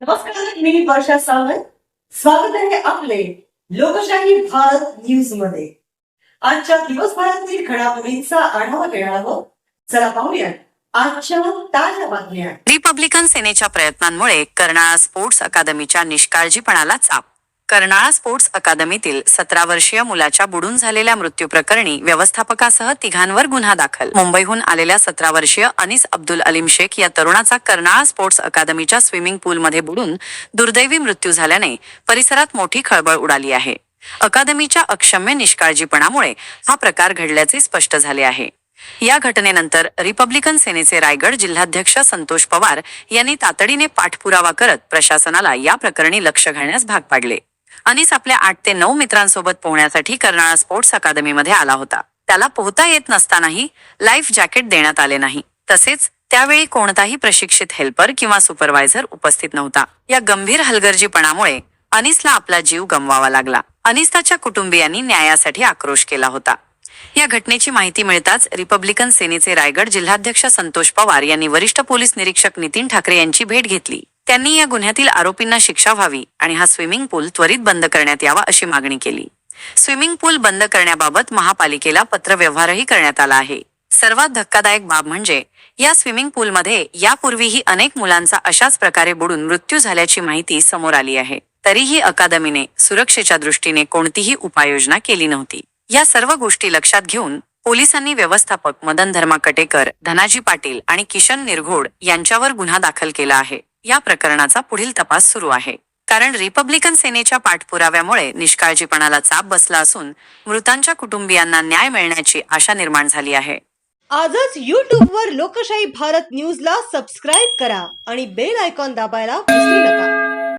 नमस्कार मी वर्षा सावंत. स्वागत आहे आपले लोकशाही भारत न्यूजमध्ये. आजच्या दिवसभरातील घडामोडींचा आढावा घेणार आहोत. चला पाहूया आजच्या ताज्या बातम्या. रिपब्लिकन सेनेच्या प्रयत्नांमुळे कर्नाळा स्पोर्ट्स अकादमीच्या निष्काळजीपणाला चाप. कर्नाळा स्पोर्ट्स अकादमीतील सतरा वर्षीय मुलाच्या बुडून झालेल्या मृत्यू प्रकरणी व्यवस्थापकासह तिघांवर गुन्हा दाखल. मुंबईहून आलेल्या सतरा वर्षीय अनिस अब्दुल अलीम शेख या तरुणाचा कर्नाळा स्पोर्ट्स अकादमीच्या स्विमिंग पूलमध्ये बुडून दुर्दैवी मृत्यू झाल्याने परिसरात मोठी खळबळ उडाली आहे. अकादमीच्या अक्षम्य निष्काळजीपणामुळे हा प्रकार घडल्याचे स्पष्ट झाले आहे. या घटनेनंतर रिपब्लिकन सेनेचे रायगड जिल्हाध्यक्ष संतोष पवार यांनी तातडीने पाठपुरावा करत प्रशासनाला या प्रकरणी लक्ष घालण्यास भाग पाडले. अनिस आपल्या आठ ते नऊ मित्रांसोबत पोहण्यासाठी कर्नाळा स्पोर्ट्स अकादमीमध्ये आला होता. त्याला पोहता येत नसतानाही लाईफ जॅकेट देण्यात आले नाही. तसेच त्यावेळी कोणताही प्रशिक्षित हेल्पर किंवा सुपरवायझर उपस्थित नव्हता. या गंभीर हलगर्जीपणामुळे अनिसला आपला जीव गमवावा लागला. अनिस त्याच्या कुटुंबियांनी न्यायासाठी आक्रोश केला होता. या घटनेची माहिती मिळताच रिपब्लिकन सेनेचे रायगड जिल्हाध्यक्ष संतोष पवार यांनी वरिष्ठ पोलीस निरीक्षक नितीन ठाकरे यांची भेट घेतली. त्यांनी या गुन्ह्यातील आरोपींना शिक्षा व्हावी आणि हा स्विमिंग पूल त्वरित बंद करण्यात यावा अशी मागणी केली. स्विमिंग पूल बंद करण्याबाबत महापालिकेला पत्रव्यवहारही करण्यात आला आहे. सर्वात धक्कादायक बाब म्हणजे या स्विमिंग पूलमध्ये यापूर्वीही अनेक मुलांचा अशाच प्रकारे बुडून मृत्यू झाल्याची माहिती समोर आली आहे. तरीही अकादमीने सुरक्षेच्या दृष्टीने कोणतीही उपाययोजना केली नव्हती. या सर्व गोष्टी लक्षात घेऊन पोलिसांनी व्यवस्थापक मदन धर्मा कटेकर धनाजी पाटील आणि किशन निरघोड यांच्यावर गुन्हा दाखल केला आहे. या प्रकरणाचा पुढील तपास सुरू आहे. कारण रिपब्लिकन सेनेच्या पाठपुराव्यामुळे निष्काळजीपणाला चाप बसला असून मृतांच्या कुटुंबियांना न्याय मिळण्याची आशा निर्माण झाली आहे. आजच युट्यूब वर लोकशाही भारत न्यूज ला सबस्क्राईब करा आणि बेल आयकॉन दाबायला विसरू नका.